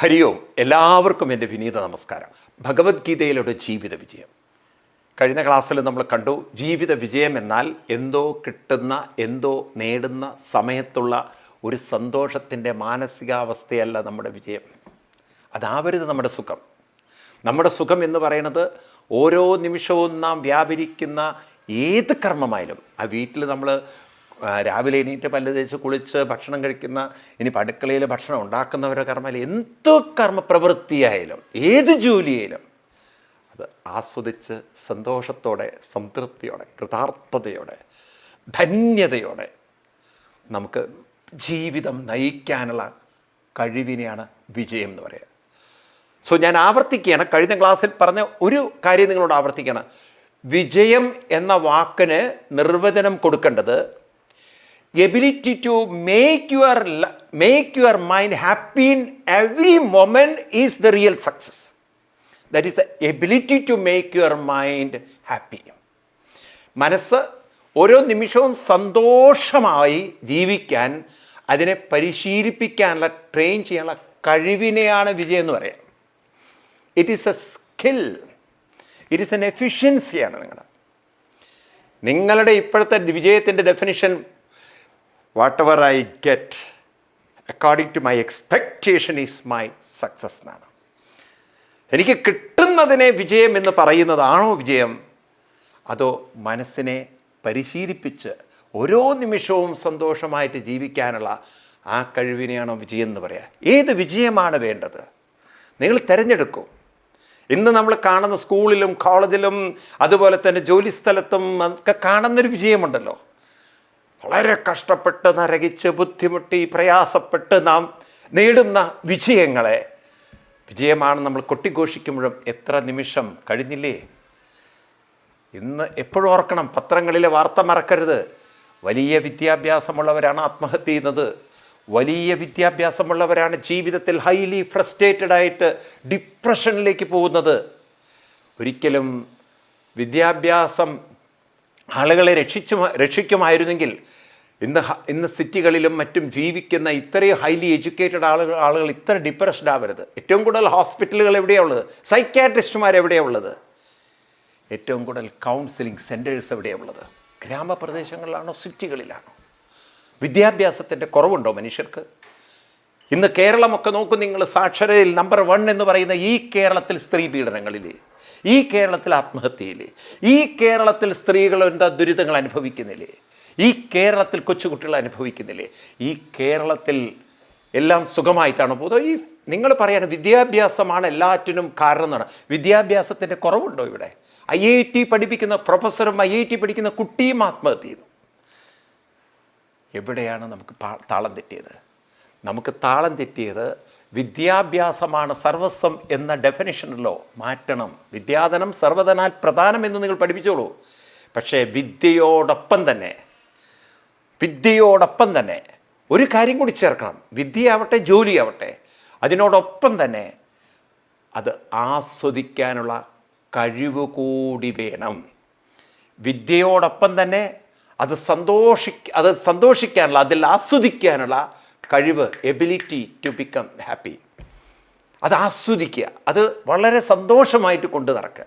ഹരിയോം എല്ലാവർക്കും എന്റെ വിനീത നമസ്കാരം. ഭഗവത്ഗീതയിലൂടെ ജീവിത വിജയം. കഴിഞ്ഞ ക്ലാസ്സിൽ നമ്മൾ കണ്ടു ജീവിത വിജയം എന്നാൽ എന്തോ കിട്ടുന്ന എന്തോ നേടുന്ന സമയത്തുള്ള ഒരു സന്തോഷത്തിന്റെ മാനസികാവസ്ഥയല്ല നമ്മുടെ വിജയം. അതാവരുത് നമ്മുടെ സുഖം. നമ്മുടെ സുഖം എന്ന് പറയുന്നത് ഓരോ നിമിഷവും നാം വ്യാപരിക്കുന്ന ഏത് കർമ്മമായാലും ആ വീട്ടിൽ നമ്മൾ രാവിലെ എണീറ്റ് പല്ല് തേച്ച് കുളിച്ച് ഭക്ഷണം കഴിക്കുന്ന ഇനി അടുക്കളയിൽ ഭക്ഷണം ഉണ്ടാക്കുന്നവരുടെ കർമ്മമായാലും എന്തോ കർമ്മ പ്രവൃത്തിയായാലും ഏത് ജോലിയായാലും അത് ആസ്വദിച്ച് സന്തോഷത്തോടെ സംതൃപ്തിയോടെ കൃതാർത്ഥതയോടെ ധന്യതയോടെ നമുക്ക് ജീവിതം നയിക്കാനുള്ള കഴിവിനെയാണ് വിജയം എന്ന് പറയുക. സോ ഞാൻ ആവർത്തിക്കുകയാണ്. കഴിഞ്ഞ ക്ലാസ്സിൽ പറഞ്ഞ ഒരു കാര്യം നിങ്ങളോട് ആവർത്തിക്കുകയാണ്. വിജയം എന്ന വാക്കിന് നിർവചനം കൊടുക്കേണ്ടത് ability to make your make your mind happy in every moment is the real success that is the ability to make your mind happy മനസ്സ് ഓരോ നിമിഷവും സന്തോഷമായി ജീവിക്കാൻ അതിനെ പരിശീലിപ്പിക്കാനുള്ള ട്രെയിൻ ചെയ്യാനുള്ള കഴിവിനെയാണ് വിജയം എന്ന് പറയാം. It is a skill it is an എഫിഷ്യൻസിയാണ് നിങ്ങളുടെ. നിങ്ങളുടെ ഇപ്പോഴത്തെ വിജയത്തിന്റെ definition whatever I get according to my expectation is my success എന്നാണ് എനിക്ക് കിട്ടുന്നതിനെ വിജയം എന്ന് പറയുന്നതാണോ വിജയം? അതോ മനസ്സിനെ പരിശീലിപ്പിച്ച് ഓരോ നിമിഷവും സന്തോഷമായിട്ട് ജീവിക്കാനുള്ള ആ കഴിവിനെയാണോ വിജയം എന്ന് പറയാം. ഏത് വിജയമാണ് വേണ്ടത്? നിങ്ങൾ തിരഞ്ഞെടുക്കൂ. ഇന്ന് നമ്മൾ കാണുന്ന സ്കൂളിലും കോളേജിലും അതുപോലെ തന്നെ ജോലി സ്ഥലത്തും ഒക്കെ കാണുന്നൊരു വിജയമുണ്ടല്ലോ. വളരെ കഷ്ടപ്പെട്ട് നരകിച്ച് ബുദ്ധിമുട്ടി പ്രയാസപ്പെട്ട് നാം നേടുന്ന വിജയങ്ങളെ വിജയമാണ് നമ്മൾ കൊട്ടിഘോഷിക്കുമ്പോഴും എത്ര നിമിഷം കഴിഞ്ഞില്ലേ? ഇന്ന് എപ്പോഴും ഓർക്കണം പത്രങ്ങളിലെ വാർത്ത മറക്കരുത്. വലിയ വിദ്യാഭ്യാസമുള്ളവരാണ് ആത്മഹത്യ ചെയ്യുന്നത്. വലിയ വിദ്യാഭ്യാസമുള്ളവരാണ് ജീവിതത്തിൽ ഹൈലി ഫ്രസ്ട്രേറ്റഡ് ആയിട്ട് ഡിപ്രഷനിലേക്ക് പോകുന്നത്. ഒരിക്കലും വിദ്യാഭ്യാസം ആളുകളെ രക്ഷിച്ചു രക്ഷിക്കുമായിരുന്നെങ്കിൽ ഇന്ന് ഇന്ന് സിറ്റികളിലും മറ്റും ജീവിക്കുന്ന ഇത്രയും ഹൈലി എഡ്യൂക്കേറ്റഡ് ആളുകൾ ആളുകൾ ഇത്ര ഡിപ്രസ്ഡ് ആവരുത്. ഏറ്റവും കൂടുതൽ ഹോസ്പിറ്റലുകൾ എവിടെയാണ് ഉള്ളത്? സൈക്യാട്രിസ്റ്റുമാർ എവിടെയാണ് ഉള്ളത്? ഏറ്റവും കൂടുതൽ കൗൺസിലിംഗ് സെന്റേഴ്സ് എവിടെയാണ് ഉള്ളത്? ഗ്രാമപ്രദേശങ്ങളിലാണോ സിറ്റികളിലാണോ? വിദ്യാഭ്യാസത്തിന്റെ കുറവുണ്ടോ മനുഷ്യർക്ക്? ഇന്ന് കേരളമൊക്കെ നോക്കും നിങ്ങൾ സാക്ഷരതയിൽ നമ്പർ വൺ എന്ന് പറയുന്ന ഈ കേരളത്തിൽ സ്ത്രീ പീഡനങ്ങളിൽ ഈ കേരളത്തിൽ ആത്മഹത്യയില്ലേ? ഈ കേരളത്തിൽ സ്ത്രീകൾ എന്താ ദുരിതങ്ങൾ അനുഭവിക്കുന്നില്ലേ? ഈ കേരളത്തിൽ കൊച്ചുകുട്ടികൾ അനുഭവിക്കുന്നില്ലേ? ഈ കേരളത്തിൽ എല്ലാം സുഖമായിട്ടാണ് പോകുന്നത്? ഈ നിങ്ങൾ പറയാണ് വിദ്യാഭ്യാസമാണ് എല്ലാറ്റിനും കാരണം എന്നാണ്. വിദ്യാഭ്യാസത്തിന്റെ കുറവുണ്ടോ ഇവിടെ? ഐ ഐ ടി പഠിപ്പിക്കുന്ന പ്രൊഫസറും ഐ ഐ ടി പഠിക്കുന്ന കുട്ടിയും ആത്മഹത്യ ചെയ്തു. എവിടെയാണ് നമുക്ക് താളം തെറ്റിയത്? നമുക്ക് താളം തെറ്റിയത് വിദ്യാഭ്യാസമാണ് സർവസ്വം എന്ന ഡെഫിനിഷനിലോ മാറ്റണം. വിദ്യാധനം സർവധനാൽ പ്രധാനം എന്ന് നിങ്ങൾ പഠിപ്പിച്ചോളൂ. പക്ഷേ വിദ്യയോടൊപ്പം തന്നെ വിദ്യയോടൊപ്പം തന്നെ ഒരു കാര്യം കൂടി ചേർക്കണം. വിദ്യയാവട്ടെ ജോലിയാവട്ടെ അതിനോടൊപ്പം തന്നെ അത് ആസ്വദിക്കാനുള്ള കഴിവ് കൂടി വേണം. വിദ്യയോടൊപ്പം തന്നെ അത് സന്തോഷി അത് സന്തോഷിക്കാനുള്ള അതിൽ ആസ്വദിക്കാനുള്ള കഴിവ് എബിലിറ്റി ടു ബിക്കം ഹാപ്പി അത് ആസ്വദിക്കുക. അത് വളരെ സന്തോഷമായിട്ട് കൊണ്ടു നടക്കുക.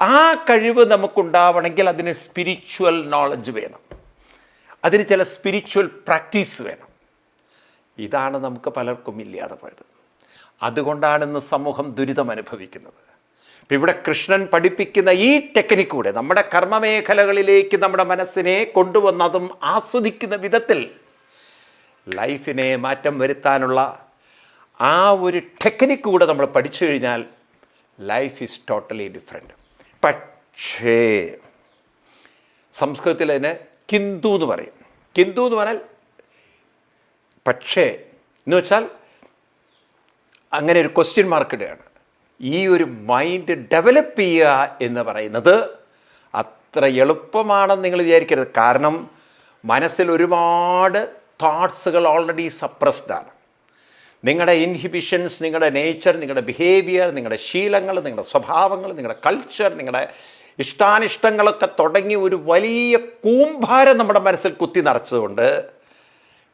ആ കഴിവ് നമുക്കുണ്ടാവണമെങ്കിൽ അതിന് സ്പിരിച്വൽ നോളജ് വേണം. അതിന് ചില സ്പിരിച്വൽ പ്രാക്ടീസ് വേണം. ഇതാണ് നമുക്ക് പലർക്കും ഇല്ലാതെ പോയത്. അതുകൊണ്ടാണ് ഇന്ന് സമൂഹം ദുരിതം അനുഭവിക്കുന്നത്. ഇപ്പം ഇവിടെ കൃഷ്ണൻ പഠിപ്പിക്കുന്ന ഈ ടെക്നിക്കൂടെ നമ്മുടെ കർമ്മമേഖലകളിലേക്ക് നമ്മുടെ മനസ്സിനെ കൊണ്ടുവന്നതും ആസ്വദിക്കുന്ന വിധത്തിൽ ലൈഫിനെ മാറ്റം വരുത്താനുള്ള ആ ഒരു ടെക്നിക്ക് കൂടെ നമ്മൾ പഠിച്ചു കഴിഞ്ഞാൽ ലൈഫ് ഈസ് ടോട്ടലി ഡിഫറെന്റ് പക്ഷേ സംസ്കൃതത്തിൽ അതിനെ കിന്തു എന്ന് പറയും. കിന്തു എന്ന് പറഞ്ഞാൽ പക്ഷേ എന്ന് വെച്ചാൽ അങ്ങനെ ഒരു ക്വസ്റ്റ്യൻ മാർക്ക് ഇടുകയാണ്. ഈ ഒരു മൈൻഡ് ഡെവലപ്പ് ചെയ്യുക എന്ന് പറയുന്നത് അത്ര എളുപ്പമാണെന്ന് നിങ്ങൾ വിചാരിക്കരുത്. കാരണം മനസ്സിൽ ഒരുപാട് തോട്ട്സുകൾ ഓൾറെഡി സപ്രസ്ഡ് ആണ്. നിങ്ങളുടെ ഇൻഹിബിഷൻസ് നിങ്ങളുടെ നേച്ചർ നിങ്ങളുടെ ബിഹേവിയർ നിങ്ങളുടെ ശീലങ്ങൾ നിങ്ങളുടെ സ്വഭാവങ്ങൾ നിങ്ങളുടെ കൾച്ചർ നിങ്ങളുടെ ഇഷ്ടാനിഷ്ടങ്ങളൊക്കെ തുടങ്ങി ഒരു വലിയ കൂമ്പാരം നമ്മുടെ മനസ്സിൽ കുത്തി നിറച്ചതുകൊണ്ട്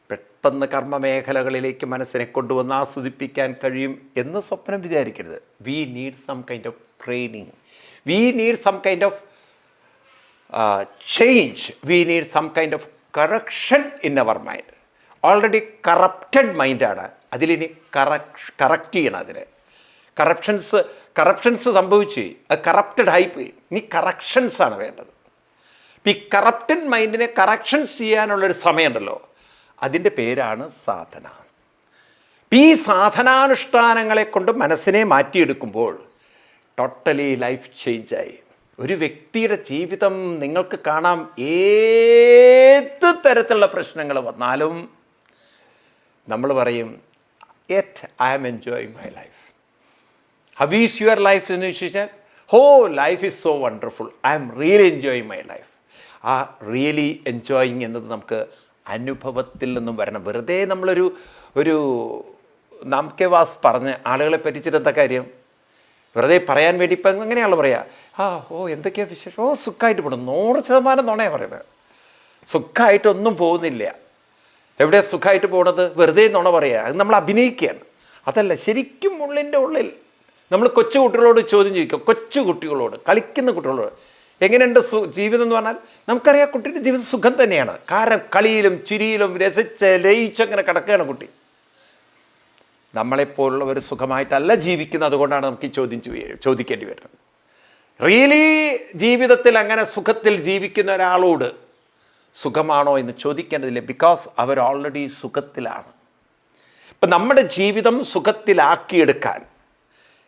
പെട്ടെന്ന് കർമ്മമേഖലകളിലേക്ക് മനസ്സിനെ കൊണ്ടുവന്ന് ആസ്വദിപ്പിക്കാൻ കഴിയും എന്ന് സ്വപ്നം വിചാരിക്കരുത്. We need some kind of training we need some kind of change we need some kind of correction in our mind already corrupted മൈൻഡാണ് അതിലിനി കറക്ഷ കറക്റ്റ് ചെയ്യണം അതിനെ. കറപ്ഷൻസ് കറപ്ഷൻസ് സംഭവിച്ചു അത് കറപ്റ്റഡ് ആയിപ്പോയി. ഇനി കറക്ഷൻസാണ് വേണ്ടത്. ഈ കറപ്റ്റഡ് മൈൻഡിനെ കറക്ഷൻസ് ചെയ്യാനുള്ളൊരു സമയമുണ്ടല്ലോ. അതിന്റെ പേരാണ് സാധന. ഈ സാധനാനുഷ്ഠാനങ്ങളെ കൊണ്ട് മനസ്സിനെ മാറ്റിയെടുക്കുമ്പോൾ ടോട്ടലി ലൈഫ് ചേഞ്ചായി ഒരു വ്യക്തിയുടെ ജീവിതം നിങ്ങൾക്ക് കാണാം. ഏത് തരത്തിലുള്ള പ്രശ്നങ്ങൾ വന്നാലും നമ്മൾ പറയും at I am enjoying my life how is your life എന്ന് ചോദിച്ചു കഴിഞ്ഞാൽ ഹോ life is so wonderful I am really enjoying my life ആ റിയലി എൻജോയിങ് എന്നത് നമുക്ക് അനുഭവത്തിൽ നിന്നും വരണം. വെറുതെ നമ്മളൊരു ഒരു നാംകെ വാസ് പറഞ്ഞ് ആളുകളെ പറ്റിച്ചിട്ട് എന്താ കാര്യം? വെറുതെ പറയാൻ വേണ്ടി ഇപ്പം എങ്ങനെയാണല്ലോ പറയുക ആ ഓ എന്തൊക്കെയാണ് വിശേഷം? ഓ സുഖമായിട്ട് പോകണം നൂറ് ശതമാനം നുണയാണ് പറയുന്നത്. സുഖമായിട്ടൊന്നും പോകുന്നില്ല. എവിടെ സുഖമായിട്ട് പോണത്? വെറുതെ നുണ പറയുക അത് നമ്മൾ അഭിനയിക്കുകയാണ്. അതല്ല ശരിക്കും ഉള്ളിന്റെ ഉള്ളിൽ നമ്മൾ കൊച്ചു കുട്ടികളോട് ചോദ്യം ചോദിക്കുക കൊച്ചു കുട്ടികളോട് കളിക്കുന്ന കുട്ടികളോട്. എങ്ങനെയുണ്ട് സു ജീവിതം എന്ന് പറഞ്ഞാൽ നമുക്കറിയാം കുട്ടിയുടെ ജീവിതം സുഖം തന്നെയാണ്. കാരണം കളിയിലും ചിരിയിലും രസിച്ച് ലയിച്ചങ്ങനെ കിടക്കുകയാണ് കുട്ടി. നമ്മളെപ്പോലുള്ളവർ സുഖമായിട്ടല്ല ജീവിക്കുന്നത്. അതുകൊണ്ടാണ് നമുക്ക് ഈ ചോദ്യം ചോദിക്കേണ്ടി വരുന്നത്. റിയലി ജീവിതത്തിൽ അങ്ങനെ സുഖത്തിൽ ജീവിക്കുന്ന ഒരാളോട് സുഖമാണോ എന്ന് ചോദിക്കേണ്ടതില്ല. ബിക്കോസ് അവർ ഓൾറെഡി സുഖത്തിലാണ്. ഇപ്പം നമ്മുടെ ജീവിതം സുഖത്തിലാക്കിയെടുക്കാൻ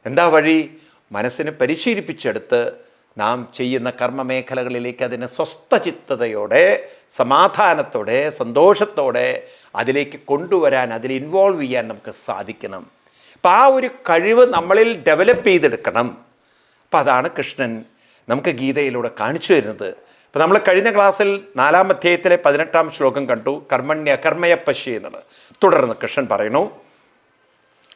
എന്താ വഴി? മനസ്സിനെ പരിശീലിപ്പിച്ചെടുത്ത് നാം ചെയ്യുന്ന കർമ്മമേഖലകളിലേക്ക് അതിനെ സ്വസ്ഥചിത്തതയോടെ സമാധാനത്തോടെ സന്തോഷത്തോടെ അതിലേക്ക് കൊണ്ടുവരാൻ അതിൽ ഇൻവോൾവ് ചെയ്യാൻ നമുക്ക് സാധിക്കണം. അപ്പം ആ ഒരു കഴിവ് നമ്മളിൽ ഡെവലപ്പ് ചെയ്തെടുക്കണം. അപ്പം അതാണ് കൃഷ്ണൻ നമുക്ക് ഗീതയിലൂടെ കാണിച്ചു തരുന്നത്. അപ്പം നമ്മൾ കഴിഞ്ഞ ക്ലാസ്സിൽ നാലാം അധ്യായത്തിലെ പതിനെട്ടാം ശ്ലോകം കണ്ടു. കർമ്മണ്യ കർമ്മയ പശി എന്നുള്ളത് തുടർന്ന് കൃഷ്ണൻ പറയുന്നു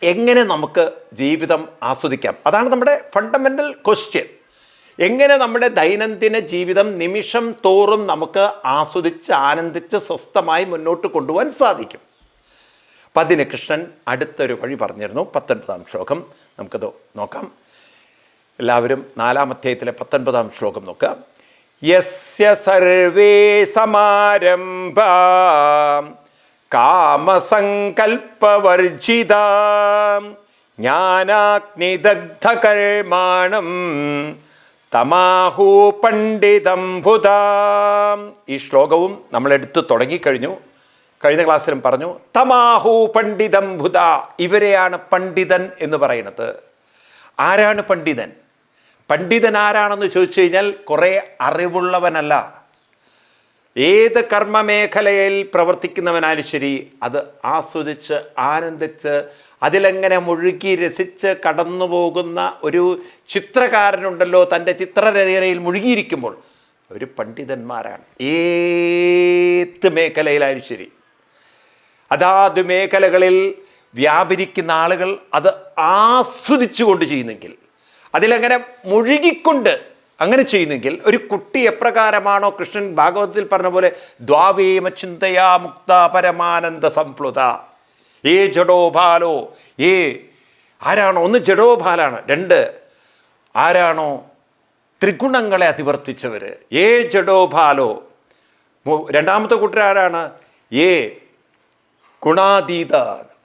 എങ്ങനെ നമുക്ക് ജീവിതം ആസ്വദിക്കാം? അതാണ് നമ്മുടെ ഫണ്ടമെന്റൽ ക്വസ്റ്റ്യൻ എങ്ങനെ നമ്മുടെ ദൈനംദിന ജീവിതം നിമിഷം തോറും നമുക്ക് ആസ്വദിച്ച് ആനന്ദിച്ച് സ്വസ്ഥമായി മുന്നോട്ട് കൊണ്ടുപോകാൻ സാധിക്കും? പതിന് കൃഷ്ണൻ അടുത്തൊരു വഴി പറഞ്ഞിരുന്നു പത്തൊൻപതാം ശ്ലോകം. നമുക്കത് നോക്കാം. എല്ലാവരും നാലാം അധ്യായത്തിലെ പത്തൊൻപതാം ശ്ലോകം നോക്കുക. യസ്യ സർവേ സമാരംഭ. കാമസങ്കൽപ്പവർജിത. ജ്ഞാനാഗ്നിദഗ്ധകർമാണം. തമാഹു പണ്ഡിതം ഭുത. ഈ ശ്ലോകവും നമ്മൾ എടുത്ത് തുടങ്ങിക്കഴിഞ്ഞു. കഴിഞ്ഞ ക്ലാസ്സിലും പറഞ്ഞു തമാഹു പണ്ഡിതം ഭുത. ഇവരെയാണ് പണ്ഡിതൻ എന്ന് പറയുന്നത്. ആരാണ് പണ്ഡിതൻ? പണ്ഡിതൻ ആരാണെന്ന് ചോദിച്ചു കഴിഞ്ഞാൽ കുറേ അറിവുള്ളവനല്ല. ഏത് കർമ്മമേഖലയിൽ പ്രവർത്തിക്കുന്നവനാലും ശരി അത് ആസ്വദിച്ച് ആനന്ദിച്ച് അതിലെങ്ങനെ മുഴുകി രസിച്ച് കടന്നു പോകുന്ന ഒരു ചിത്രകാരനുണ്ടല്ലോ തന്റെ ചിത്രരചനയിൽ മുഴുകിയിരിക്കുമ്പോൾ. ഒരു പണ്ഡിതന്മാരാണ്. ഏത് മേഖലയിലായാലും ശരി. അതാത് മേഖലകളിൽ വ്യാപരിക്കുന്ന ആളുകൾ അത് ആസ്വദിച്ചുകൊണ്ട് ചെയ്യുന്നെങ്കിൽ അതിലങ്ങനെ മുഴുകിക്കൊണ്ട് അങ്ങനെ ചെയ്യുന്നെങ്കിൽ ഒരു കുട്ടി എപ്രകാരമാണോ കൃഷ്ണൻ ഭാഗവതത്തിൽ പറഞ്ഞ പോലെ ദ്വാവേമ ചിന്തയാ മുക്ത പരമാനന്ദ സംപ്ലുത. ഏ ജഡോ ബാലോ ഏ ആരാണോ? ഒന്ന് ജഡോ ബാലാണ്. രണ്ട് ആരാണോ? ത്രിഗുണങ്ങളെ അതിവർത്തിച്ചവർ ഏ ജഡോ ബാലോ. രണ്ടാമത്തെ കൂട്ടർ ആരാണ് ഏ ഗുണാതീത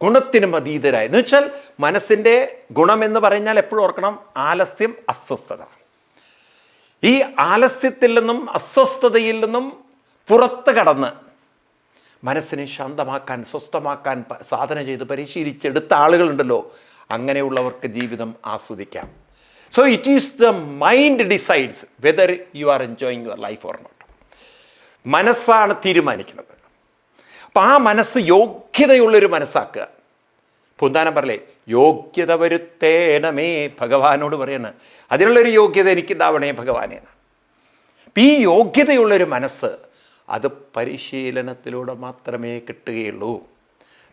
ഗുണത്തിനും അതീതരായി. എന്ന് വെച്ചാൽ മനസ്സിന്റെ ഗുണമെന്ന് പറഞ്ഞാൽ എപ്പോഴും ഓർക്കണം ആലസ്യം അസ്വസ്ഥത. ഈ ആലസ്യത്തിൽ നിന്നും അസ്വസ്ഥതയിൽ നിന്നും പുറത്ത് കടന്ന് മനസ്സിനെ ശാന്തമാക്കാൻ സ്വസ്ഥമാക്കാൻ സാധന ചെയ്ത് പരിശീലിച്ചെടുത്ത ആളുകളുണ്ടല്ലോ അങ്ങനെയുള്ളവർക്ക് ജീവിതം ആസ്വദിക്കാം. So it is the mind decides whether you are enjoying your life or not മനസ്സാണ് തീരുമാനിക്കുന്നത്. അപ്പം ആ മനസ്സ് യോഗ്യതയുള്ളൊരു മനസ്സാക്കുക. പൂന്താനം പറയലേ യോഗ്യത വരുത്തേനമേ ഭഗവാനോട് പറയണ. അതിനുള്ളൊരു യോഗ്യത എനിക്കുണ്ടാവണേ ഭഗവാനെ. അപ്പം ഈ യോഗ്യതയുള്ളൊരു മനസ്സ് അത് പരിശീലനത്തിലൂടെ മാത്രമേ കിട്ടുകയുള്ളൂ.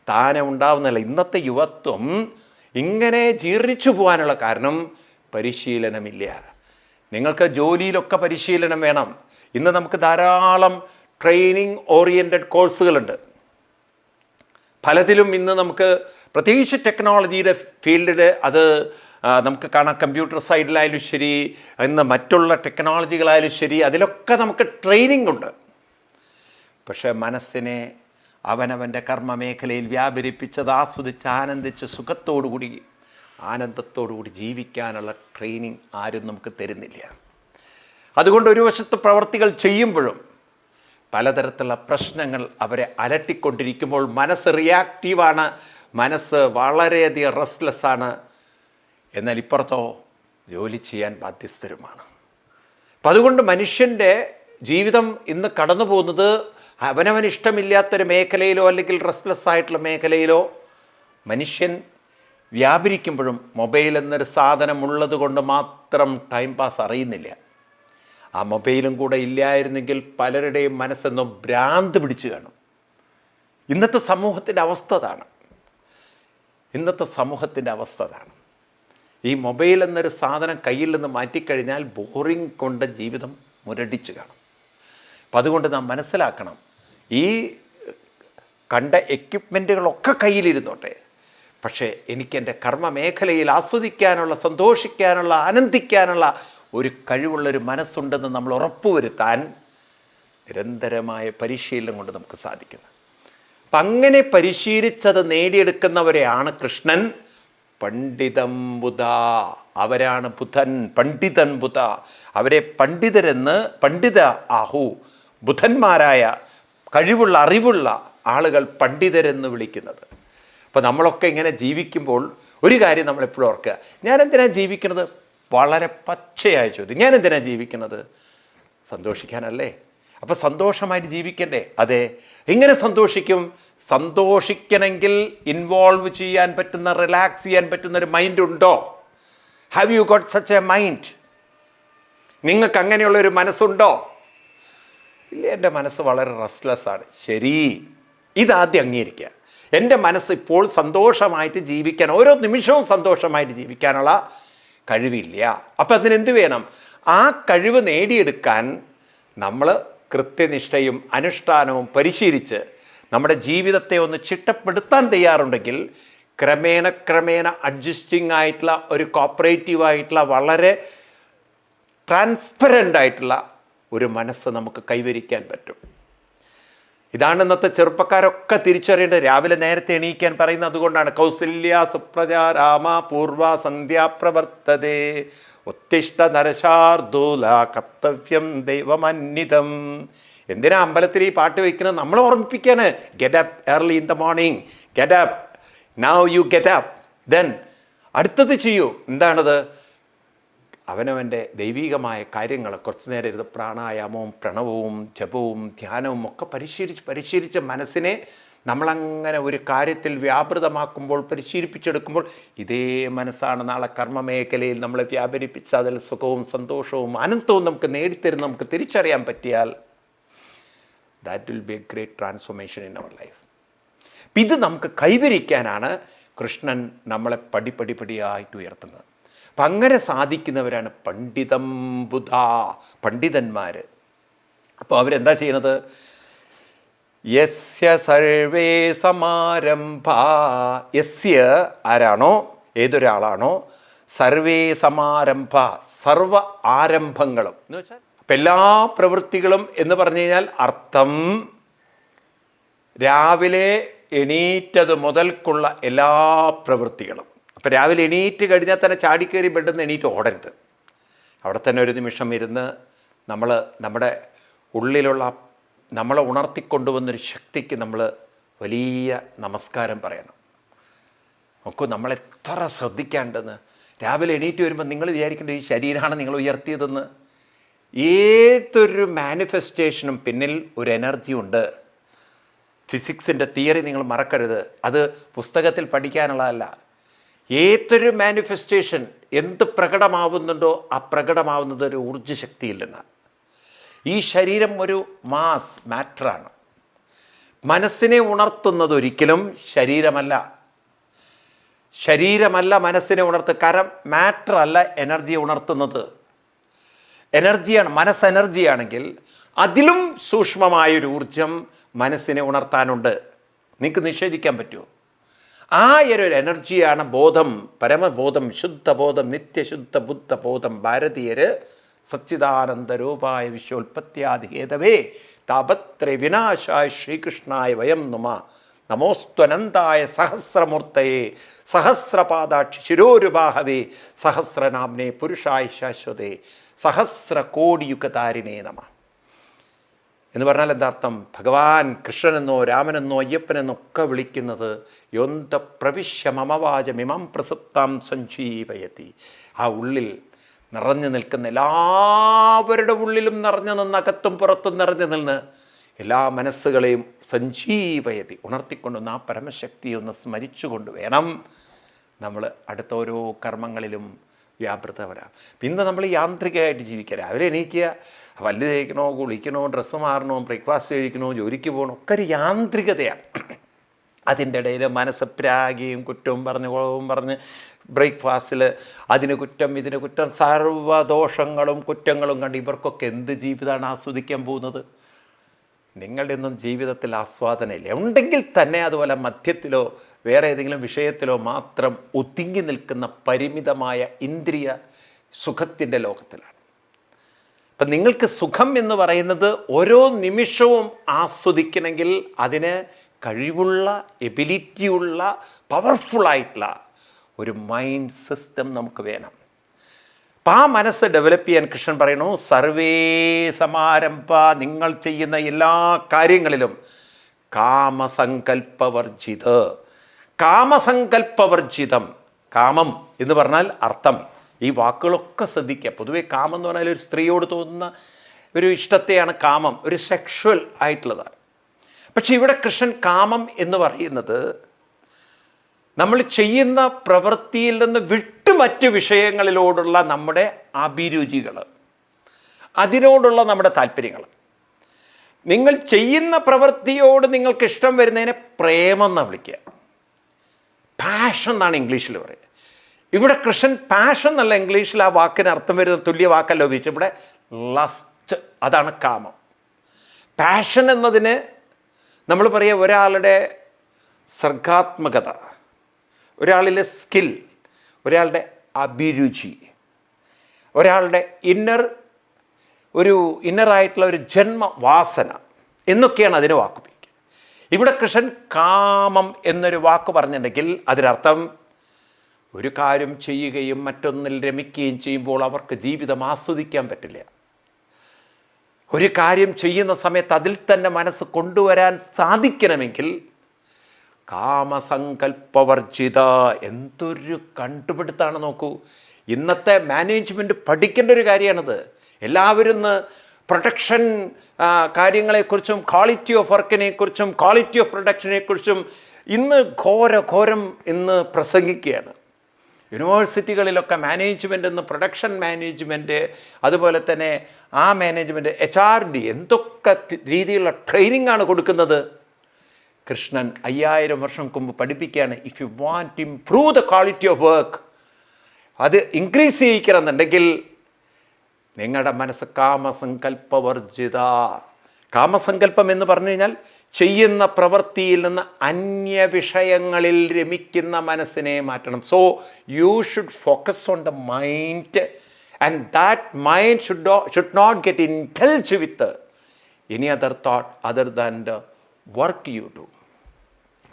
താനെ ഉണ്ടാവുന്നില്ല ഇന്നത്തെ യുവത്വം ഇങ്ങനെ ജീർണിച്ചു പോകാനുള്ള കാരണം പരിശീലനമില്ല. നിങ്ങൾക്ക് ജോലിയിലൊക്കെ പരിശീലനം വേണം. ഇന്ന് നമുക്ക് ധാരാളം ട്രെയിനിങ് ഓറിയന്റഡ് കോഴ്സുകളുണ്ട് പലതിലും ഇന്ന് നമുക്ക് പ്രത്യേകിച്ച് ടെക്നോളജിയുടെ ഫീൽഡിൽ അത് നമുക്ക് കാണാം കമ്പ്യൂട്ടർ സൈഡിലായാലും ശരി ഇന്ന് മറ്റുള്ള ടെക്നോളജികളായാലും ശരി അതിലൊക്കെ നമുക്ക് ട്രെയിനിങ് ഉണ്ട്. പക്ഷേ മനസ്സിനെ അവനവന്റെ കർമ്മമേഖലയിൽ വ്യാപരിപ്പിച്ചത് ആസ്വദിച്ച് ആനന്ദിച്ച് സുഖത്തോടുകൂടി ആനന്ദത്തോടുകൂടി ജീവിക്കാനുള്ള ട്രെയിനിങ് ആരും നമുക്ക് തരുന്നില്ല. അതുകൊണ്ട് ഒരു വശത്ത് പ്രവർത്തികൾ ചെയ്യുമ്പോഴും പലതരത്തിലുള്ള പ്രശ്നങ്ങൾ അവരെ അലട്ടിക്കൊണ്ടിരിക്കുമ്പോൾ മനസ്സ് റിയാക്റ്റീവാണ് മനസ്സ് വളരെയധികം റെസ്റ്റ്ലെസ് ആണ്. എന്നാൽ ഇപ്പുറത്തോ ജോലി ചെയ്യാൻ ബാധ്യസ്ഥരുമാണ്. അപ്പം അതുകൊണ്ട് മനുഷ്യന്റെ ജീവിതം ഇന്ന് കടന്നു പോകുന്നത് അവനവൻ ഇഷ്ടമില്ലാത്തൊരു മേഖലയിലോ അല്ലെങ്കിൽ റെസ്റ്റ്ലെസ് ആയിട്ടുള്ള മേഖലയിലോ മനുഷ്യൻ വ്യാപരിക്കുമ്പോഴും മൊബൈൽ എന്നൊരു സാധനം ഉള്ളത് കൊണ്ട് മാത്രം ടൈം പാസ് അറിയുന്നില്ല. ആ മൊബൈലും കൂടെ ഇല്ലായിരുന്നെങ്കിൽ പലരുടെയും മനസ്സെന്നും ഭ്രാന്ത് പിടിച്ചു കാണും. ഇന്നത്തെ സമൂഹത്തിന്റെ അവസ്ഥ അതാണ്. ഇന്നത്തെ സമൂഹത്തിന്റെ അവസ്ഥ അതാണ്. ഈ മൊബൈൽ എന്നൊരു സാധനം കയ്യിൽ നിന്ന് മാറ്റിക്കഴിഞ്ഞാൽ ബോറിംഗ് കൊണ്ട് ജീവിതം മുരടിച്ച് കാണും. അപ്പം അതുകൊണ്ട് നാം മനസ്സിലാക്കണം ഈ കണ്ട എക്യുപ്മെന്റുകളൊക്കെ കയ്യിലിരുന്നോട്ടെ പക്ഷേ എനിക്കെന്റെ കർമ്മ മേഖലയിൽ ആസ്വദിക്കാനുള്ള സന്തോഷിക്കാനുള്ള ആനന്ദിക്കാനുള്ള ഒരു കഴിവുള്ളൊരു മനസ്സുണ്ടെന്ന് നമ്മൾ ഉറപ്പുവരുത്താൻ നിരന്തരമായ പരിശീലനം കൊണ്ട് നമുക്ക് സാധിക്കുന്നത് അപ്പം അങ്ങനെ പരിശീലിച്ചത് നേടിയെടുക്കുന്നവരെയാണ് കൃഷ്ണൻ. പണ്ഡിതം ബുധ അവരാണ് ബുധൻ. പണ്ഡിതൻ ബുധ അവരെ പണ്ഡിതരെന്ന് പണ്ഡിത ആഹു ബുധന്മാരായ കഴിവുള്ള അറിവുള്ള ആളുകൾ പണ്ഡിതരെന്ന് വിളിക്കുന്നത്. അപ്പോൾ നമ്മളൊക്കെ ഇങ്ങനെ ജീവിക്കുമ്പോൾ ഒരു കാര്യം നമ്മളെപ്പോഴും ഓർക്കുക. ഞാൻ എന്തിനാണ് ജീവിക്കുന്നത്? വളരെ പച്ചയായ ചോദ്യം. ഞാൻ എന്തിനാണ് ജീവിക്കുന്നത്? സന്തോഷിക്കാനല്ലേ? അപ്പം സന്തോഷമായിട്ട് ജീവിക്കണ്ടേ? അതെ. എങ്ങനെ സന്തോഷിക്കും? സന്തോഷിക്കണമെങ്കിൽ ഇൻവോൾവ് ചെയ്യാൻ പറ്റുന്ന റിലാക്സ് ചെയ്യാൻ പറ്റുന്ന ഒരു മൈൻഡ് ഉണ്ടോ? Have you got such a mind നിങ്ങൾക്ക് അങ്ങനെയുള്ള ഒരു മനസ്സുണ്ടോ? ഇല്ല എന്റെ മനസ്സ് വളരെ റെസ്റ്റ്ലെസ് ആണ്. ശരി. ഇതാദ്യം അംഗീകരിക്കുക. എന്റെ മനസ്സ് ഇപ്പോൾ സന്തോഷമായിട്ട് ജീവിക്കാൻ ഓരോ നിമിഷവും സന്തോഷമായിട്ട് ജീവിക്കാനുള്ള കഴിവില്ല. അപ്പം അതിനെന്ത് വേണം? ആ കഴിവ് നേടിയെടുക്കാൻ നമ്മൾ കൃത്യനിഷ്ഠയും അനുഷ്ഠാനവും പരിശീലിച്ച് നമ്മുടെ ജീവിതത്തെ ഒന്ന് ചിട്ടപ്പെടുത്താൻ തയ്യാറുണ്ടെങ്കിൽ ക്രമേണ ക്രമേണ അഡ്ജസ്റ്റിംഗ് ആയിട്ടുള്ള ഒരു കോപ്പറേറ്റീവ് ആയിട്ടുള്ള വളരെ ട്രാൻസ്പെറന്റ് ആയിട്ടുള്ള ഒരു മനസ്സ് നമുക്ക് കൈവരിക്കാൻ പറ്റും. ഇതാണ് ഇന്നത്തെ ചെറുപ്പക്കാരൊക്കെ തിരിച്ചറിയേണ്ടത്. രാവിലെ നേരത്തെ എണീക്കാൻ പറയുന്നത് അതുകൊണ്ടാണ്. കൗസല്യ സുപ്രജ രാമ പൂർവ സന്ധ്യാപ്രവർത്തതേ ഉത്തിഷ്ട നരശാർദൂല കർത്തവ്യം ദൈവമന്വിതം എന്തിനാ അമ്പലത്തിൽ ഈ പാട്ട് വയ്ക്കുന്നത്? നമ്മൾ ഓർമ്മിപ്പിക്കാണ്. Get up early in the morning get up now you get up then അടുത്തത് ചെയ്യൂ. എന്താണത്? അവനവന്റെ ദൈവികമായ കാര്യങ്ങൾ കുറച്ച് നേരം ഇരുന്ന് പ്രാണായാമവും പ്രണവവും ജപവും ധ്യാനവും ഒക്കെ പരിശീലിച്ച് പരിശീലിച്ച മനസ്സിനെ നമ്മളങ്ങനെ ഒരു കാര്യത്തിൽ വ്യാപൃതമാക്കുമ്പോൾ പരിശീലിപ്പിച്ചെടുക്കുമ്പോൾ ഇതേ മനസ്സാണ് നാളെ കർമ്മമേഖലയിൽ നമ്മളെ വ്യാപരിപ്പിച്ച് അതിൽ സുഖവും സന്തോഷവും ആനന്ദവും നമുക്ക് നേടിത്തരുന്ന നമുക്ക് തിരിച്ചറിയാൻ പറ്റിയാൽ that will be a great transformation in our life ഇത് നമുക്ക് കൈവരിക്കാനാണ് കൃഷ്ണൻ നമ്മളെ പടിപടി പടിയായിട്ട് ഉയർത്തുന്നത്. അപ്പം അങ്ങനെ സാധിക്കുന്നവരാണ് പണ്ഡിതം ബുധ പണ്ഡിതന്മാർ അപ്പോൾ അവരെന്താ ചെയ്യുന്നത് യസ്യ സർവേ സമാരംഭ. യസ്യ ആരാണോ? ഏതൊരാളാണോ? സർവേ സമാരംഭ. സർവ ആരംഭങ്ങളും. എന്ന് വെച്ചാൽ അപ്പം എല്ലാ പ്രവൃത്തികളും എന്ന് പറഞ്ഞു കഴിഞ്ഞാൽ അർത്ഥം രാവിലെ എണീറ്റത് മുതൽക്കുള്ള എല്ലാ പ്രവൃത്തികളും. അപ്പം രാവിലെ എണീറ്റ് കഴിഞ്ഞാൽ തന്നെ ചാടിക്കയറി ബെഡിൽ നിന്ന് എണീറ്റ് ഓടരുത്. അവിടെ തന്നെ ഒരു നിമിഷം ഇരുന്ന് നമ്മൾ നമ്മുടെ ഉള്ളിലുള്ള നമ്മളെ ഉണർത്തിക്കൊണ്ടുവന്നൊരു ശക്തിക്ക് നമ്മൾ വലിയ നമസ്കാരം പറയണം. നോക്കൂ നമ്മളെത്ര ശ്രദ്ധിക്കാണ്ടെന്ന്. രാവിലെ എണീറ്റ് വരുമ്പോൾ നിങ്ങൾ വിചാരിക്കേണ്ട ഈ ശരീരമാണ് നിങ്ങൾ ഉയർത്തിയതെന്ന്. ഏതൊരു മാനിഫെസ്റ്റേഷനും പിന്നിൽ ഒരു എനർജി ഉണ്ട്. ഫിസിക്സിന്റെ തിയറി നിങ്ങൾ മറക്കരുത്. അത് പുസ്തകത്തിൽ പഠിക്കാനുള്ളതല്ല. ഏതൊരു മാനിഫെസ്റ്റേഷൻ എന്ത് പ്രകടമാവുന്നുണ്ടോ ആ പ്രകടമാവുന്നത് ഒരു ഊർജശക്തിയിൽ നിന്നാണ്. ഈ ശരീരം ഒരു മാസ് മാറ്ററാണ് മനസ്സിനെ ഉണർത്തുന്നത് ഒരിക്കലും ശരീരമല്ല. ശരീരമല്ല മനസ്സിനെ ഉണർത്തുക കാരണം മാറ്റർ അല്ല എനർജിയെ ഉണർത്തുന്നത്. എനർജിയാണ് മനസ്സ് എനർജിയാണെങ്കിൽ അതിലും സൂക്ഷ്മമായൊരു ഊർജം മനസ്സിനെ ഉണർത്താനുണ്ട്. നിങ്ങൾക്ക് നിഷേധിക്കാൻ പറ്റുമോ? ആ ഒരു എനർജിയാണ് ബോധം പരമബോധം ശുദ്ധബോധം നിത്യശുദ്ധ ബുദ്ധബോധം. ഭാരതീയര് സച്ചിദാനന്ദ രൂപായ വിശ്വോൽപത്യാദി ഹേതവേ താപത്ര വിനാശായ ശ്രീകൃഷ്ണായ വയം നുമ. നമോസ്ത്വനന്തായ സഹസ്രമൂർത്തയെ സഹസ്രപാദാക്ഷി ശിരോരുബാഹവേ സഹസ്രനാമ്നെ പുരുഷായ ശാശ്വതേ സഹസ്രകോടിയുഗതാരിണേ നമ. എന്ന് പറഞ്ഞാൽ എന്താർത്ഥം ഭഗവാൻ കൃഷ്ണനെന്നോ രാമനെന്നോ അയ്യപ്പനെന്നോ ഒക്കെ വിളിക്കുന്നത് യൊന്ത പ്രവിശ്യ മമവാചമിമം പ്രസുപ്താം സഞ്ജീവയത്തി ആ ഉള്ളിൽ നിറഞ്ഞു നിൽക്കുന്ന എല്ലാവരുടെ ഉള്ളിലും നിറഞ്ഞു നിന്ന് അകത്തും പുറത്തും നിറഞ്ഞു നിന്ന് എല്ലാ മനസ്സുകളെയും സഞ്ജീവയതി ഉണർത്തിക്കൊണ്ടുവന്ന് ആ പരമശക്തിയെ ഒന്ന് സ്മരിച്ചുകൊണ്ട് വേണം നമ്മൾ അടുത്ത ഓരോ കർമ്മങ്ങളിലും വ്യാപൃതവരാം ഇന്ന് നമ്മൾ യാന്ത്രികമായിട്ട് ജീവിക്കുക. രാവിലെ എണീക്കുക പല്ല് തേക്കണോ കുളിക്കണോ ഡ്രസ്സ് മാറണോ ബ്രേക്ക്ഫാസ്റ്റ് കഴിക്കണോ ജോലിക്ക് പോകണോ ഒക്കെ ഒരു യാന്ത്രികതയാണ്. അതിന്റെ ഇടയിൽ മനസ്സ് പ്രാഗിയും കുറ്റവും പറഞ്ഞ് കുളവും പറഞ്ഞ് ബ്രേക്ക്ഫാസ്റ്റിൽ അതിന് കുറ്റം ഇതിന് കുറ്റം സർവദോഷങ്ങളും കുറ്റങ്ങളും കണ്ട് ഇവർക്കൊക്കെ എന്ത് ജീവിതമാണ് ആസ്വദിക്കാൻ പോകുന്നത്? നിങ്ങളുടെ ഒന്നും ജീവിതത്തിൽ ആസ്വാദനയില്ല ഉണ്ടെങ്കിൽ തന്നെ അതുപോലെ മധ്യത്തിലോ വേറെ ഏതെങ്കിലും വിഷയത്തിലോ മാത്രം ഒതുങ്ങി നിൽക്കുന്ന പരിമിതമായ ഇന്ദ്രിയ സുഖത്തിന്റെ ലോകത്തിലാണ്. അപ്പം നിങ്ങൾക്ക് സുഖം എന്ന് പറയുന്നത് ഓരോ നിമിഷവും ആസ്വദിക്കണമെങ്കിൽ അതിന് കഴിവുള്ള എബിലിറ്റിയുള്ള പവർഫുള്ളായിട്ടുള്ള ഒരു മൈൻഡ് സിസ്റ്റം നമുക്ക് വേണം. അപ്പം ആ മനസ്സ് ഡെവലപ്പ് ചെയ്യാൻ കൃഷ്ണൻ പറയണു സർവേ സമാരംഭ നിങ്ങൾ ചെയ്യുന്ന എല്ലാ കാര്യങ്ങളിലും കാമസങ്കല്പവർജിത് കാമസങ്കല്പവർജിതം കാമം എന്ന് പറഞ്ഞാൽ അർത്ഥം. ഈ വാക്കുകളൊക്കെ ശ്രദ്ധിക്കുക. പൊതുവെ കാമം എന്ന് പറഞ്ഞാൽ ഒരു സ്ത്രീയോട് തോന്നുന്ന ഒരു ഇഷ്ടത്തെയാണ് കാമം ഒരു സെക്ഷുവൽ ആയിട്ടുള്ളതാണ് പക്ഷെ ഇവിടെ കൃഷ്ണൻ കാമം എന്ന് പറയുന്നത് നമ്മൾ ചെയ്യുന്ന പ്രവൃത്തിയിൽ നിന്ന് വിട്ടു മറ്റു വിഷയങ്ങളിലോടുള്ള നമ്മുടെ അഭിരുചികൾ അതിനോടുള്ള നമ്മുടെ താല്പര്യങ്ങൾ. നിങ്ങൾ ചെയ്യുന്ന പ്രവൃത്തിയോട് നിങ്ങൾക്ക് ഇഷ്ടം വരുന്നതിനെ പ്രേമം എന്നാണ് വിളിക്കുക. പാഷൻ എന്നാണ് ഇംഗ്ലീഷിൽ പറയുക. ഇവിടെ കൃഷ്ണൻ പാഷൻ എന്നല്ല ഇംഗ്ലീഷിൽ ആ വാക്കിന് അർത്ഥം വരുന്ന തുല്യ വാക്കല്ല ഉപയോഗിച്ചു ഇവിടെ ലസ്റ്റ് അതാണ് കാമം. പാഷൻ എന്നതിന് നമ്മൾ പറയുക ഒരാളുടെ സർഗാത്മകത ഒരാളിലെ സ്കിൽ ഒരാളുടെ അഭിരുചി ഒരാളുടെ ഇന്നർ ഒരു ഇന്നറായിട്ടുള്ള ഒരു ജന്മവാസന എന്നൊക്കെയാണ് അതിന് വാക്ക് ഉപയോഗിക്കുക ഇവിടെ കൃഷ്ണൻ കാമം എന്നൊരു വാക്ക് പറഞ്ഞിട്ടുണ്ടെങ്കിൽ അതിനർത്ഥം ഒരു കാര്യം ചെയ്യുകയും മറ്റൊന്നിൽ രമിക്കുകയും ചെയ്യുമ്പോൾ അവർക്ക് ജീവിതം ആസ്വദിക്കാൻ പറ്റില്ല. ഒരു കാര്യം ചെയ്യുന്ന സമയത്ത് അതിൽ തന്നെ മനസ്സ് കൊണ്ടുവരാൻ സാധിക്കണമെങ്കിൽ കാമസങ്കല്പവർജിത എന്തൊരു കണ്ടുപിടുത്താണ് നോക്കൂ. ഇന്നത്തെ മാനേജ്മെന്റ് പഠിക്കേണ്ട ഒരു കാര്യമാണിത്. എല്ലാവരും പ്രൊഡക്ഷൻ കാര്യങ്ങളെക്കുറിച്ചും ക്വാളിറ്റി ഓഫ് വർക്കിനെക്കുറിച്ചും ക്വാളിറ്റി ഓഫ് പ്രൊഡക്ഷനെക്കുറിച്ചും ഇന്ന് ഘോര ഘോരം ഇന്ന് പ്രസംഗിക്കുകയാണ്. യൂണിവേഴ്സിറ്റികളിലൊക്കെ മാനേജ്മെന്റ് എന്ന് പ്രൊഡക്ഷൻ മാനേജ്മെന്റ് അതുപോലെ തന്നെ ആ മാനേജ്മെന്റ് എച്ച് ആർ ഡി എന്തൊക്കെ രീതിയിലുള്ള ട്രെയിനിങ് ആണ് കൊടുക്കുന്നത്? കൃഷ്ണൻ അയ്യായിരം വർഷം മുമ്പ് പഠിപ്പിക്കുകയാണ് if you want to improve the quality of work അത് ഇൻക്രീസ് ചെയ്യിക്കണമെന്നുണ്ടെങ്കിൽ നിങ്ങളുടെ മനസ്സ് കാമസങ്കല്പവർജിത കാമസങ്കല്പം എന്ന് പറഞ്ഞു കഴിഞ്ഞാൽ ചെയ്യുന്ന പ്രവൃത്തിയിൽ നിന്ന് അന്യ വിഷയങ്ങളിൽ രമിക്കുന്ന മനസ്സിനെ മാറ്റണം. So you should focus on the mind and that mind should should not get indulge with any other thought other than the work you do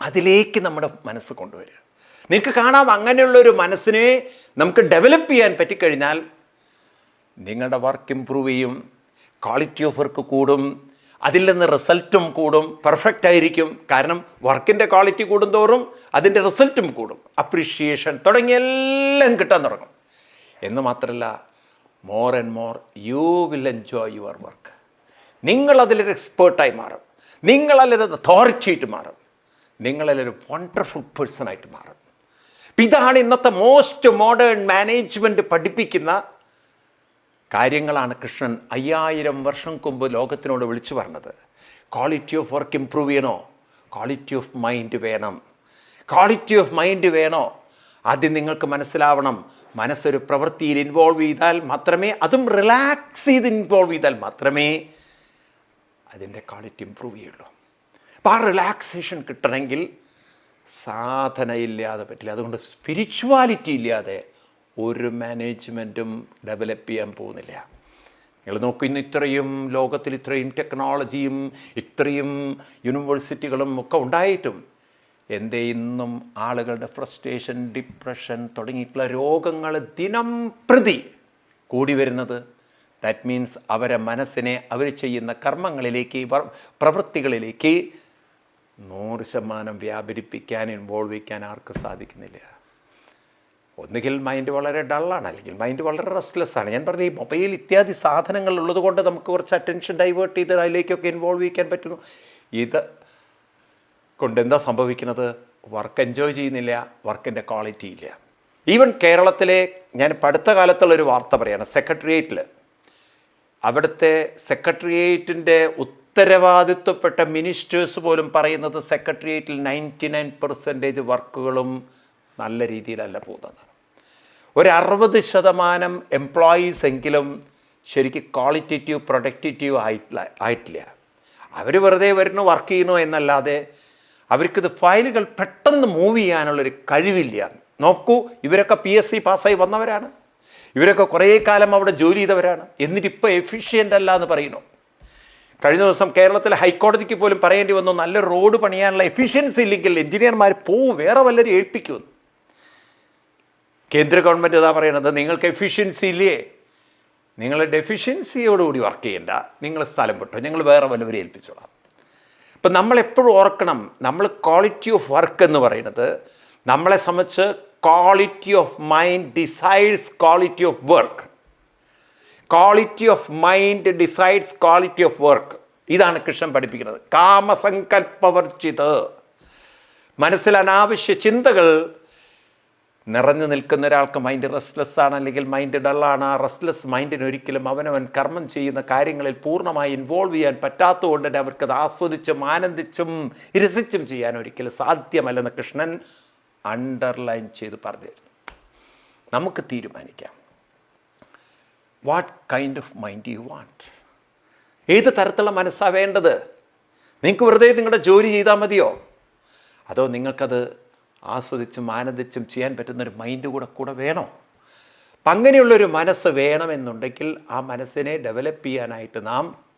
അതിലേക്ക് നമ്മുടെ മനസ്സ് കൊണ്ടുവരിക. നിങ്ങൾക്ക് കാണാം അങ്ങനെയുള്ളൊരു മനസ്സിനെ നമുക്ക് ഡെവലപ്പ് ചെയ്യാൻ പറ്റിക്കഴിഞ്ഞാൽ നിങ്ങളുടെ വർക്ക് ഇമ്പ്രൂവ് ചെയ്യും ക്വാളിറ്റി ഓഫ് വർക്ക് കൂടും അതിൽ നിന്ന് റിസൾട്ടും കൂടും പെർഫെക്റ്റ് ആയിരിക്കും. കാരണം വർക്കിന്റെ ക്വാളിറ്റി കൂടുന്തോറും അതിന്റെ റിസൾട്ടും കൂടും. അപ്രീഷിയേഷൻ തുടങ്ങിയ എല്ലാം കിട്ടാൻ തുടങ്ങും. എന്ന് മാത്രമല്ല more and more you will enjoy your work നിങ്ങളതിലൊരു എക്സ്പേർട്ടായി മാറും. നിങ്ങളതിലൊരു അതോറിറ്റി ആയിട്ട് മാറും. നിങ്ങളതിലൊരു വണ്ടർഫുൾ പേഴ്സൺ ആയിട്ട് മാറും. ഇതാണ് ഇന്നത്തെ മോസ്റ്റ് മോഡേൺ മാനേജ്മെന്റ് പഠിപ്പിക്കുന്ന കാര്യങ്ങളാണ് കൃഷ്ണൻ അയ്യായിരം വർഷം മുമ്പ് ലോകത്തിനോട് വിളിച്ചു പറഞ്ഞത്. ക്വാളിറ്റി ഓഫ് വർക്ക് ഇംപ്രൂവ് ചെയ്യണോ? ക്വാളിറ്റി ഓഫ് മൈൻഡ് വേണം. ക്വാളിറ്റി ഓഫ് മൈൻഡ് വേണോ? ആദ്യം നിങ്ങൾക്ക് മനസ്സിലാവണം. മനസ്സൊരു പ്രവൃത്തിയിൽ ഇൻവോൾവ് ചെയ്താൽ മാത്രമേ അതും റിലാക്സ് ചെയ്ത് ഇൻവോൾവ് ചെയ്താൽ മാത്രമേ അതിന്റെ ക്വാളിറ്റി ഇമ്പ്രൂവ് ചെയ്യുള്ളൂ. അപ്പോൾ ആ റിലാക്സേഷൻ കിട്ടണമെങ്കിൽ സാധന ഇല്ലാതെ പറ്റില്ല. അതുകൊണ്ട് സ്പിരിച്വാലിറ്റി ഇല്ലാതെ ഒരു മാനേജ്മെന്റും ഡെവലപ്പ് ചെയ്യാൻ പോകുന്നില്ല. നിങ്ങൾ നോക്കൂ ഇന്ന് ഇത്രയും ലോകത്തിൽ ഇത്രയും ടെക്നോളജിയും ഇത്രയും യൂണിവേഴ്സിറ്റികളും ഒക്കെ ഉണ്ടായിട്ടും എന്തേ ഇന്നും ആളുകളുടെ ഫ്രസ്ട്രേഷൻ ഡിപ്രഷൻ തുടങ്ങിയിട്ടുള്ള രോഗങ്ങൾ ദിനം പ്രതി കൂടി വരുന്നത്. ദാറ്റ് മീൻസ് അവരെ മനസ്സിനെ അവർ ചെയ്യുന്ന കർമ്മങ്ങളിലേക്ക് പ്രവൃത്തികളിലേക്ക് നൂറ് ശതമാനം വ്യാപരിപ്പിക്കാൻ ഇൻവോൾവ് ചെയ്യാൻ ആർക്കും സാധിക്കുന്നില്ല. ഒന്നുകിൽ മൈൻഡ് വളരെ ഡള്ളാണ് അല്ലെങ്കിൽ മൈൻഡ് വളരെ റെസ്റ്റ്ലെസ് ആണ്. ഞാൻ പറഞ്ഞ ഈ മൊബൈൽ ഇത്യാദി സാധനങ്ങൾ ഉള്ളത് കൊണ്ട് നമുക്ക് കുറച്ച് അറ്റൻഷൻ ഡൈവേർട്ട് ചെയ്ത് അതിലേക്കൊക്കെ ഇൻവോൾവ് ചെയ്യാൻ പറ്റുന്നു. ഇത് കൊണ്ട് എന്താ സംഭവിക്കുന്നത്? വർക്ക് എൻജോയ് ചെയ്യുന്നില്ല വർക്കിന്റെ ക്വാളിറ്റി ഇല്ല. ഈവൻ കേരളത്തിലെ ഞാൻ അടുത്ത കാലത്തുള്ളൊരു വാർത്ത പറയാണ് സെക്രട്ടേറിയറ്റിൽ അവിടുത്തെ സെക്രട്ടേറിയറ്റിന്റെ ഉത്തരവാദിത്വപ്പെട്ട മിനിസ്റ്റേഴ്സ് പോലും പറയുന്നത് സെക്രട്ടേറിയറ്റിൽ നയന്റി നയൻ പെർസെന്റേജ് വർക്കുകളും നല്ല രീതിയിലല്ല പോകുന്നത്. ഒരു അറുപത് ശതമാനം എംപ്ലോയീസ് എങ്കിലും ശരിക്കും ക്വാളിറ്റേറ്റീവ് പ്രൊഡക്റ്റേറ്റീവ് ആയിട്ടില്ല ആയിട്ടില്ല. അവർ വെറുതെ വരുന്നു വർക്ക് ചെയ്യുന്നു എന്നല്ലാതെ അവർക്കിത് ഫയലുകൾ പെട്ടെന്ന് മൂവ് ചെയ്യാനുള്ളൊരു കഴിവില്ല. നോക്കൂ ഇവരൊക്കെ പി എസ് സി പാസ്സായി വന്നവരാണ്. ഇവരൊക്കെ കുറേ കാലം അവിടെ ജോലി ചെയ്തവരാണ്. എന്നിട്ട് ഇപ്പോൾ എഫിഷ്യന്റ് അല്ല എന്ന് പറയുന്നു. കഴിഞ്ഞ ദിവസം കേരളത്തിലെ ഹൈക്കോടതിക്ക് പോലും പറയേണ്ടി വന്നു നല്ല റോഡ് പണിയാനുള്ള എഫിഷ്യൻസി ഇല്ലെങ്കിൽ എഞ്ചിനീയർമാർ പോവും വേറെ വല്ലവരും ഏൽപ്പിക്കുമെന്ന് കേന്ദ്ര ഗവൺമെന്റ് ഇതാ പറയണത് നിങ്ങൾക്ക് എഫിഷ്യൻസി ഇല്ലേ? നിങ്ങൾ ഡെഫിഷ്യൻസിയോടുകൂടി വർക്ക് ചെയ്യേണ്ട. നിങ്ങൾ സ്ഥലം വിട്ടോ. ഞങ്ങൾ വേറെ വല്ലവരെ ഏൽപ്പിച്ചോളാം. ഇപ്പം നമ്മളെപ്പോഴും ഓർക്കണം നമ്മൾ ക്വാളിറ്റി ഓഫ് വർക്ക് എന്ന് പറയുന്നത് നമ്മളെ സംബന്ധിച്ച് quality of mind decides quality of work quality of mind decides quality of work ഇതാണ് കൃഷ്ണൻ പഠിപ്പിക്കുന്നത്. കാമസങ്കല്പവർജിത് മനസ്സിൽ അനാവശ്യ ചിന്തകൾ നിറഞ്ഞു നിൽക്കുന്ന ഒരാൾക്ക് മൈൻഡ് റെസ്റ്റ്ലെസ് ആണ് അല്ലെങ്കിൽ മൈൻഡ് ഡള്ളാണ് ആ റെസ്റ്റ്ലെസ് മൈൻഡിന് ഒരിക്കലും അവനവൻ കർമ്മം ചെയ്യുന്ന കാര്യങ്ങളിൽ പൂർണമായി ഇൻവോൾവ് ചെയ്യാൻ പറ്റാത്തതുകൊണ്ട് തന്നെ അവർക്കത് ആസ്വദിച്ചും ആനന്ദിച്ചും രസിച്ചും ചെയ്യാൻ ഒരിക്കലും സാധ്യമല്ലെന്ന് കൃഷ്ണൻ അണ്ടർലൈൻ ചെയ്ത് പറഞ്ഞു നമുക്ക് തീരുമാനിക്കാം. What kind of mind you want ഏത് തരത്തിലുള്ള മനസ്സാണ് വേണ്ടത്? നിങ്ങൾക്ക് വെറുതെ നിങ്ങളുടെ ജോലി ചെയ്താൽ മതിയോ? അതോ നിങ്ങൾക്കത് ആസ്വദിച്ചും ആനന്ദിച്ചും ചെയ്യാൻ പറ്റുന്നൊരു മൈൻഡ് കൂടെ കൂടെ വേണോ. അപ്പം അങ്ങനെയുള്ളൊരു മനസ്സ് വേണമെന്നുണ്ടെങ്കിൽ ആ മനസ്സിനെ ഡെവലപ്പ് ചെയ്യാനായിട്ട് നാം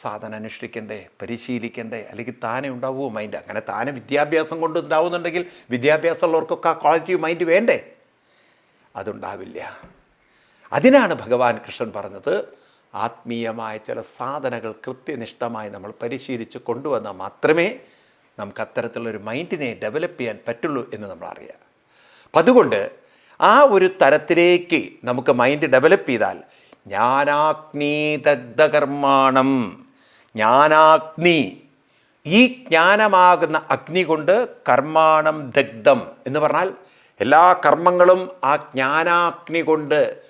സാധനം അനുഷ്ഠിക്കണ്ടേ പരിശീലിക്കണ്ടേ അല്ലെങ്കിൽ താനെ ഉണ്ടാവുമോ മൈൻഡ് അങ്ങനെ താനെ വിദ്യാഭ്യാസം കൊണ്ട് ഉണ്ടാവുന്നുണ്ടെങ്കിൽ വിദ്യാഭ്യാസമുള്ളവർക്കൊക്കെ ആ ക്വാളിറ്റി മൈൻഡ് വേണ്ടേ? അതുണ്ടാവില്ല. അതിനാണ് ഭഗവാൻ കൃഷ്ണൻ പറഞ്ഞത് ആത്മീയമായ ചില സാധനകൾ കൃത്യനിഷ്ഠമായി നമ്മൾ പരിശീലിച്ച് കൊണ്ടുവന്നാൽ മാത്രമേ നമുക്ക് അത്തരത്തിലുള്ളൊരു മൈൻഡിനെ ഡെവലപ്പ് ചെയ്യാൻ പറ്റുള്ളൂ എന്ന് നമ്മൾ അറിയാം അപ്പം അതുകൊണ്ട് ആ ഒരു തരത്തിലേക്ക് നമുക്ക് മൈൻഡ് ഡെവലപ്പ് ചെയ്താൽ ജ്ഞാനാഗ്നി ദഗ്ധകർമാണം ജ്ഞാനാഗ്നി ഈ ജ്ഞാനമാകുന്ന അഗ്നി കൊണ്ട് കർമാണം ദഗ്ധം എന്ന് പറഞ്ഞാൽ എല്ലാ കർമ്മങ്ങളും ആ ജ്ഞാനാഗ്നി കൊണ്ട്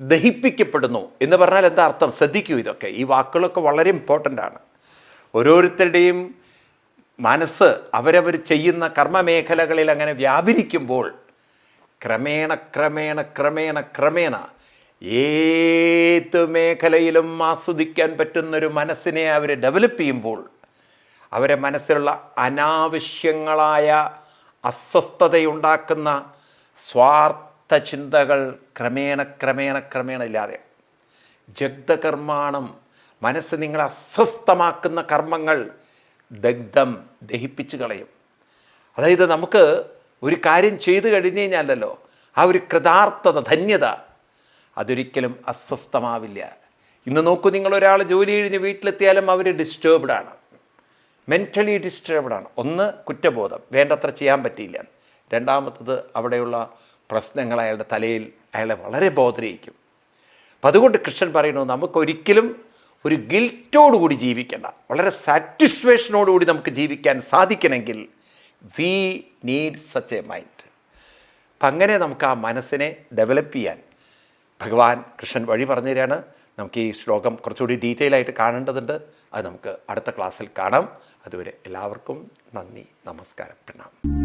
ദഹിപ്പിക്കപ്പെടുന്നു എന്ന് പറഞ്ഞാൽ എന്താ അർത്ഥം? ശ്രദ്ധിക്കൂ ഇതൊക്കെ. ഈ വാക്കുകളൊക്കെ വളരെ ഇമ്പോർട്ടന്റ് ആണ്. ഓരോരുത്തരുടെയും മനസ്സ് അവരവർ ചെയ്യുന്ന കർമ്മമേഖലകളിൽ അങ്ങനെ വ്യാപരിക്കുമ്പോൾ ക്രമേണ ക്രമേണ ക്രമേണ ക്രമേണ ഏത് മേഖലയിലും ആസ്വദിക്കാൻ പറ്റുന്നൊരു മനസ്സിനെ അവർ ഡെവലപ്പ് ചെയ്യുമ്പോൾ അവരെ മനസ്സിലുള്ള അനാവശ്യങ്ങളായ അസ്വസ്ഥതയുണ്ടാക്കുന്ന സ്വാർത്ഥ ചിന്തകൾ ക്രമേണ ക്രമേണ ക്രമേണ ഇല്ലാതെ. ജഗ്ധകർമാണം മനസ്സ് നിങ്ങളെ അസ്വസ്ഥമാക്കുന്ന കർമ്മങ്ങൾ ദഗ്ധം ദഹിപ്പിച്ച് കളയും. അതായത് നമുക്ക് ഒരു കാര്യം ചെയ്തു കഴിഞ്ഞു കഴിഞ്ഞാലല്ലോ ആ ഒരു കൃതാർത്ഥത ധന്യത അതൊരിക്കലും അസ്വസ്ഥമാവില്ല. ഇന്ന് നോക്കൂ നിങ്ങൾ ഒരാൾ ജോലി കഴിഞ്ഞ് വീട്ടിലെത്തിയാലും അവർ ഡിസ്റ്റർബ്ഡ് ആണ്. മെന്റലി ഡിസ്റ്റർബ്ഡ് ആണ്. ഒന്ന് കുറ്റബോധം. വേണ്ടത്ര ചെയ്യാൻ പറ്റിയില്ല. രണ്ടാമത്തത് അവിടെയുള്ള പ്രശ്നങ്ങൾ അയാളുടെ തലയിൽ അയാളെ വളരെ ബോധരയിക്കും. അപ്പം അതുകൊണ്ട് കൃഷ്ണൻ പറയുന്നു നമുക്കൊരിക്കലും ഒരു ഗിൽറ്റോടുകൂടി ജീവിക്കേണ്ട. വളരെ സാറ്റിസ്ഫാക്ഷനോടുകൂടി നമുക്ക് ജീവിക്കാൻ സാധിക്കണമെങ്കിൽ we need such a mind അപ്പം അങ്ങനെ നമുക്ക് ആ മനസ്സിനെ ഡെവലപ്പ് ചെയ്യാൻ ഭഗവാൻ കൃഷ്ണൻ വഴി പറഞ്ഞു തരികയാണ് നമുക്ക് ഈ ശ്ലോകം കുറച്ചുകൂടി ഡീറ്റെയിൽ ആയിട്ട് കാണേണ്ടതുണ്ട്. അത് നമുക്ക് അടുത്ത ക്ലാസ്സിൽ കാണാം. അതുവരെ എല്ലാവർക്കും നന്ദി നമസ്കാരം പ്രണാം